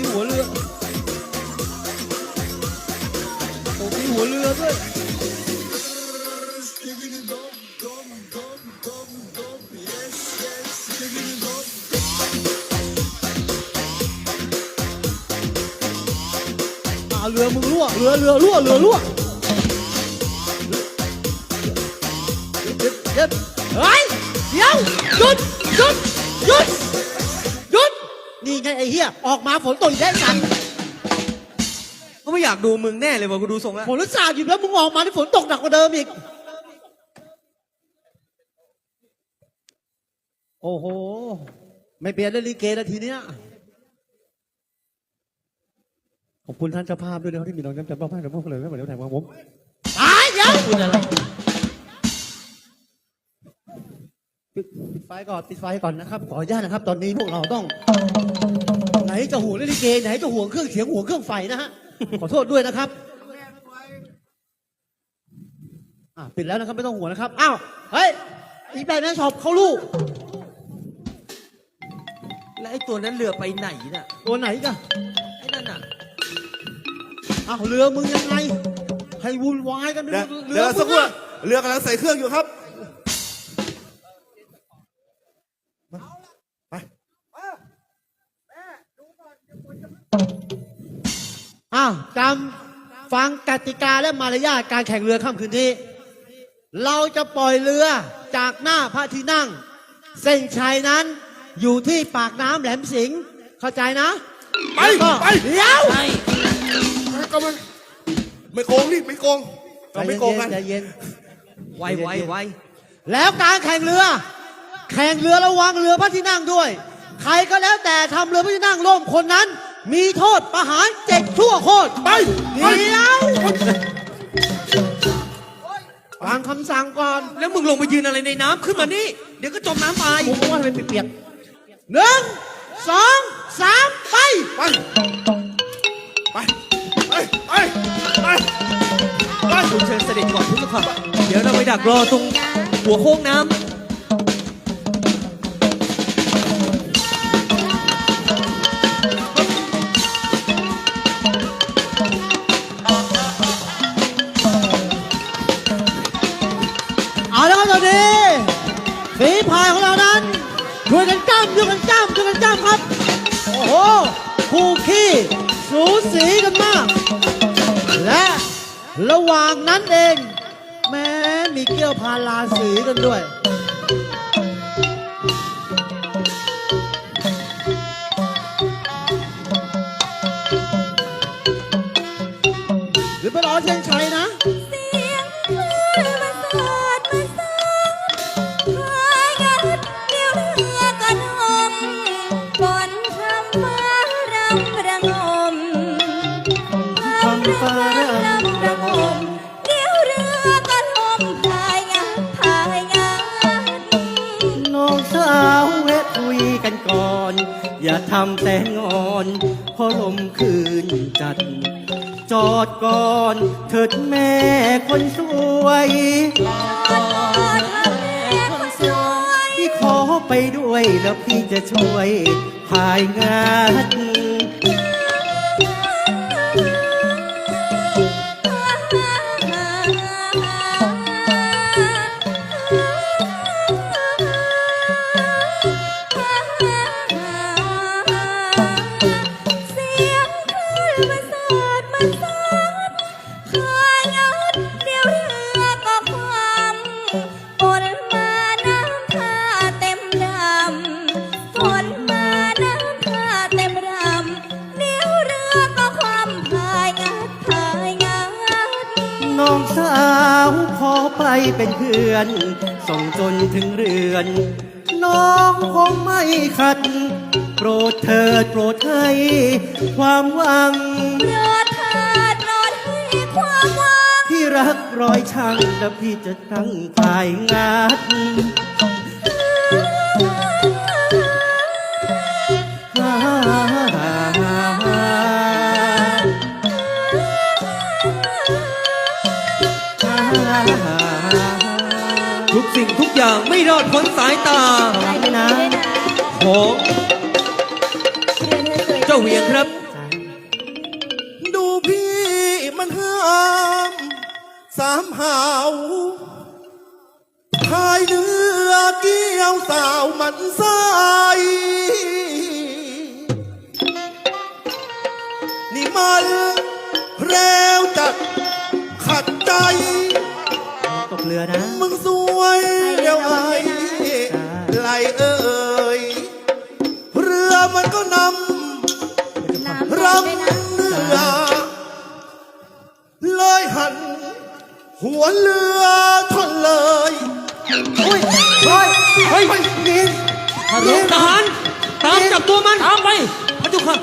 ที่หัวเรือโอ้มีหัวเรือด้วยอ่าเรือมึ นี่ไงไอ้เหี้ยออกมาฝนตกอีกแล้วกันเขาไม่อยากดูมึงแน่เลยว่ะกูดูทรงแล้ว ฝนรักษาอยู่แล้วมึงออกมาที่ฝนตกหนักกว่าเดิมอีก โอ้โห ไม่เปลี่ยนเลยลิเกนาทีเนี้ย ขอบคุณท่านเจ้าภาพด้วยนะครับที่มีน้องจำจำมอบให้กับพวกเราไม่เหมือนเดิมแถมของผม ตายเดี๋ยวคุณอะไร ไฟก่อนปิดไฟก่อนนะครับขออนุญาตนะครับ ตอนนี้พวกเราต้อง ไหนจะห่วงเล่นลิเกไหนจะห่วงเครื่องเสียงห่วงเครื่องไฟนะฮะขอโทษด้วยนะครับอะปิดแล้วนะครับไม่ต้องห่วงนะครับอ้าวเฮ้ยอีแบนแมนช็อปเขาลูกแล้วไอ้ตัวนั้นเรือไปไหนน่ะตัวไหนกันไอ้นั่นน่ะอ้าวเรือมึงยังไงให้วุ่นวายกันเดี๋ยวเรืเดี๋ยวสักครู่มึงอะเรือกำลังใส่เครื่องอยู่ครับ จำฟังกติกาและมารยาทการแข่งเรือค่ำคืนนี้ เราจะปล่อยเรือจากหน้าพระที่นั่ง เส้นชัยนั้นอยู่ที่ปากน้ำแหลมสิงห์เข้าใจนะไปแล้วก็ไป เดี๋ยวใช่ไปก็มันไม่โกงนี่ไม่โกงเราไม่โกงกันใจเย็น ไวไวไวแล้วการแข่งเรือ แข่งเรือระวังเรือพระที่นั่งด้วย ใครก็แล้วแต่ทำเรือพระที่นั่งล่มคนนั้น มีโทษประหารเจ็ดชั่วโคตรไปเดี๋ยวฟังคำสั่งก่อนแล้วมึงลงไปยืนอะไรในน้ำขึ้นมานี่ เดี๋ยวก็จมน้ำตายผมว่าทำไมเปียกๆหนึ่งสองสามไป ไปไปไปไปไปไปคุณเชิญเสด็จก่อนพุทธค่ะเดี๋ยวเราไปดักรอตรงหัวโค้งน้ำ กันจ้ำช่วยกันจ้ำช่วยกันจ้ำครับ โอ้โหคู่ขี้สูสีกันมาก และระหว่างนั้นเอง แม้มีเกี่ยวพาราสีกันด้วย หรือไปรอเชียงชัยนะ กันก่อน อย่าทำแต่งอนเพราะลมคืนจัด จอดก่อนเถิดแม่คนสวยคนสวยพี่ขอไปด้วยแล้วพี่จะช่วยพายงาน เป็นเพื่อน ส่งจนถึงเรือน น้องคงไม่ขัด โปรดเถิดโปรดให้ความหวัง โปรดเถิดโปรดให้ความหวังพี่รักรอยช่างแล้วพี่จะตั้งภายงาดุกสิ่งทุกอย่างไม่รอดพ้นสายตาของเจ้าเวียงครับ ดูพี่มันห้ามสามหาวพายเรือเกี่ยวสาวมันใสนี่มันเร็วจัดขัดใจตกเรือนะ หัวเรือทนเลยอุ้ยเฮ้ยเฮ้ยนินทหารทหารตามจับตัวมันตามไปพระเจ้าค่ะ